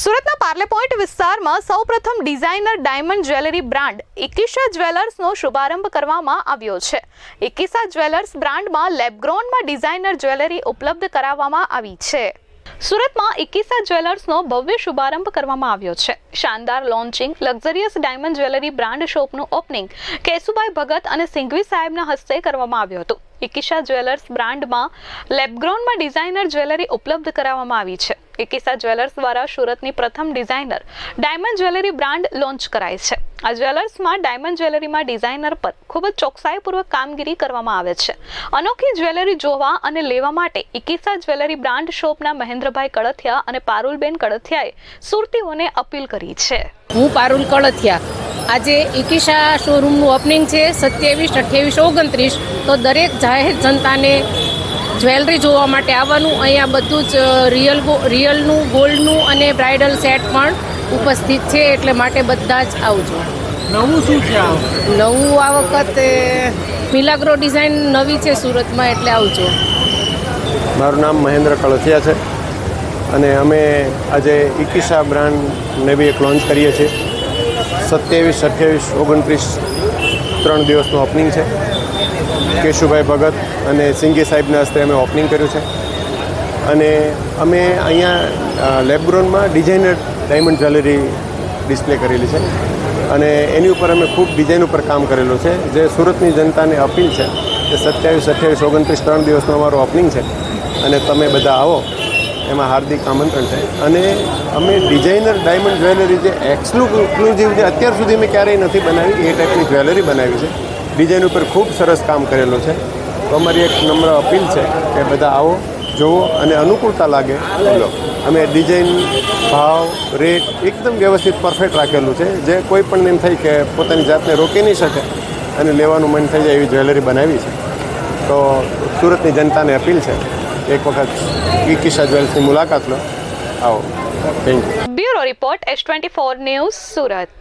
સુરતના પાર્લે પોઈન્ટ વિસ્તારમાં સૌપ્રથમ designer diamond jewellery brand Ikisha જ્વેલર્સનો શુભારંભ કરવામાં આવ્યો છે. ઇકિસા જ્વેલર્સ બ્રાન્ડમાં લેબગ્રોનમાં ડિઝાઇનર જ્વેલરી ઉપલબ્ધ કરાવવામાં આવી છે. સુરતમાં ઇકિસા જ્વેલર્સનો ભવ્ય શુભારંભ કરવામાં આવ્યો છે. શાનદાર launching, luxurious diamond jewellery brand શોપનું opening Keshubhai Bhagat અને સિંઘવી સાહેબના હસ્તે કરવામાં આવ્યું હતું. ઇકિશા જ્વેલર્સ બ્રાન્ડમાં લેબગ્રોનમાં ડિઝાઇનર જ્વેલરી ઉપલબ્ધ કરાવવામાં આવી છે. ઇકિસા જ્વેલર્સ દ્વારા સુરતની પ્રથમ designer diamond jewellery brand launch કરાઈ છે. આ જ્વેલર્સમાં ડાયમંડ જ્વેલરીમાં ડિઝાઇનર પર ખૂબ જ ચોકસાઈપૂર્વક કામગીરી કરવામાં આવે છે. અનોખી જ્વેલરી જોવા અને લેવા માટે ઇકિસા જ્વેલરી બ્રાન્ડ શોપના મહેન્દ્રભાઈ કળથિયા અને પારુલબેન કળથિયાએ સુરતીઓને અપીલ કરી છે. હું પારુલ કળથિયા. આજે ઇકિશા શોરૂમનું ઓપનિંગ છે, સત્યાવીસ, અઠ્યાવીસ, ઓગણત્રીસ. તો દરેક જાહેર જનતાને જ્વેલરી જોવા માટે આવવાનું. અહીંયા બધું જ રિયલ રિયલનું ગોલ્ડનું અને બ્રાઇડલ સેટ પણ ઉપસ્થિત છે એટલે માટે બધા જ આવજો. નવું શું છે નવું આ વખતે મિલાગ્રો ડિઝાઇન નવી છે સુરતમાં એટલે આવજો. મારું નામ મહેન્દ્ર કળથિયા છે અને અમે આજે ઇકિસા બ્રાન્ડને બી એક લોન્ચ કરીએ છીએ. સત્યાવીસ અઠ્યાવીસ ઓગણત્રીસ ત્રણ દિવસનું ઓપનિંગ છે. કેશુભાઈ ભગત અને સિંઘી સાહેબના હસ્તે અમે ઓપનિંગ કર્યું છે. અને અમે અહીંયા લેબગ્રોનમાં ડિઝાઇનર ડાયમંડ જ્વેલરી ડિસ્પ્લે કરેલી છે. અને એની ઉપર અમે ખૂબ ડિઝાઇન ઉપર કામ કરેલું છે. જે સુરતની જનતાને અપીલ છે કે સત્યાવીસ, અઠ્યાવીસ, ઓગણત્રીસ ત્રણ દિવસનું અમારું ઓપનિંગ છે. અને તમે બધા આવો, એમાં હાર્દિક આમંત્રણ છે. અને અમે ડિઝાઇનર ડાયમંડ જ્વેલરી જે એક્સક્લુઝિવ જે અત્યાર સુધી મેં ક્યારેય નથી બનાવી, એ ટાઈપની જ્વેલરી બનાવી છે. ડિઝાઇન ઉપર ખૂબ સરસ કામ કરેલું છે. તો અમારી એક નમ્ર અપીલ છે કે બધા આવો જુઓ અને અનુકૂળતા લાગે લો. અમે ડિઝાઇન, ભાવ, રેટ એકદમ વ્યવસ્થિત, પરફેક્ટ રાખેલું છે. જે કોઈ પણ એમ થાય કે પોતાની જાતને રોકી નહીં શકે અને લેવાનું મન થઈ જાય એવી જ્વેલરી બનાવી છે. તો સુરતની જનતાને અપીલ છે એક વખત ઈ કિસ્સા જ્વેલ્સની મુલાકાત લો. આવો. Thank you bureau report S twenty four news Surat.